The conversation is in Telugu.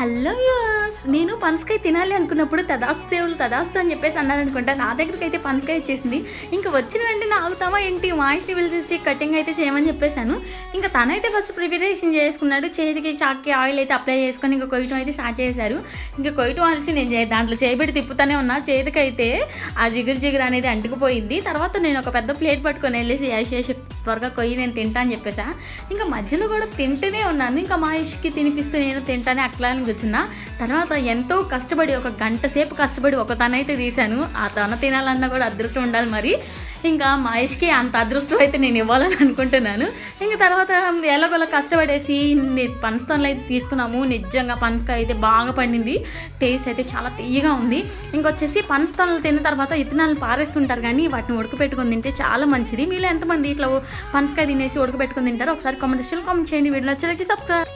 హలో యూస్ నేను పనసకాయ తినాలి అనుకున్నప్పుడు తదాస్తు దేవులు తదాస్తు అని చెప్పేసి అన్నారు అనుకుంటా. నా దగ్గరికి అయితే పనసకాయ వచ్చేసింది. ఇంకా వచ్చిన వెంటనే ఆగుతామా ఏంటి? వాయిస్ని పిలిచేసి కటింగ్ అయితే చేయమని చెప్పేశాను. ఇంకా తనైతే ఫస్ట్ ప్రిపరేషన్ చేసుకున్నాడు. చేతికి చాక్కి ఆయిల్ అయితే అప్లై చేసుకొని ఇంకా కొయ్యటం అయితే స్టార్ట్ చేశారు. ఇంకా కొయ్యటం అలసి నేను దాంట్లో చేయబెట్టి తిప్పుతానే ఉన్నా. చేతికైతే ఆ జిగురు జిగురు అనేది అంటుకుపోయింది. తర్వాత నేను ఒక పెద్ద ప్లేట్ పట్టుకొని వెళ్ళేసి యాషేష్ త్వరగా కొయ్యి నేను తింటా అని చెప్పేసా. ఇంకా మధ్యలో కూడా తింటూనే ఉన్నాను. ఇంకా మా ఇష్కి తినిపిస్తూ నేను తింటానే అట్లా అని కూర్చున్నా. తర్వాత ఎంతో కష్టపడి ఒక గంట సేపు కష్టపడి ఒక తనైతే తీశాను. ఆ తన తినాలన్నా కూడా అదృష్టం ఉండాలి మరి. ఇంకా మహేష్కి అంత అదృష్టం అయితే నేను ఇవ్వాలని అనుకుంటున్నాను. ఇంకా తర్వాత ఎలాగోలా కష్టపడేసి పనసతోనలు అయితే తీసుకున్నాము. నిజంగా పనసకాయ అయితే బాగా పండింది. టేస్ట్ అయితే చాలా తీయగా ఉంది. ఇంకొచ్చేసి పనసతోనలు తిన్న తర్వాత ఇత్తనాలు పారేస్తుంటారు కానీ వాటిని ఉడకపెట్టుకుని తింటే చాలా మంచిది. మీలో ఎంతమంది ఇట్లా పనసకాయ తినేసి ఉడకపెట్టుకుని తింటారు ఒకసారి కామెంట్ కామెంట్ చేయండి. వీడియో వచ్చేసి సబ్స్క్రైబ్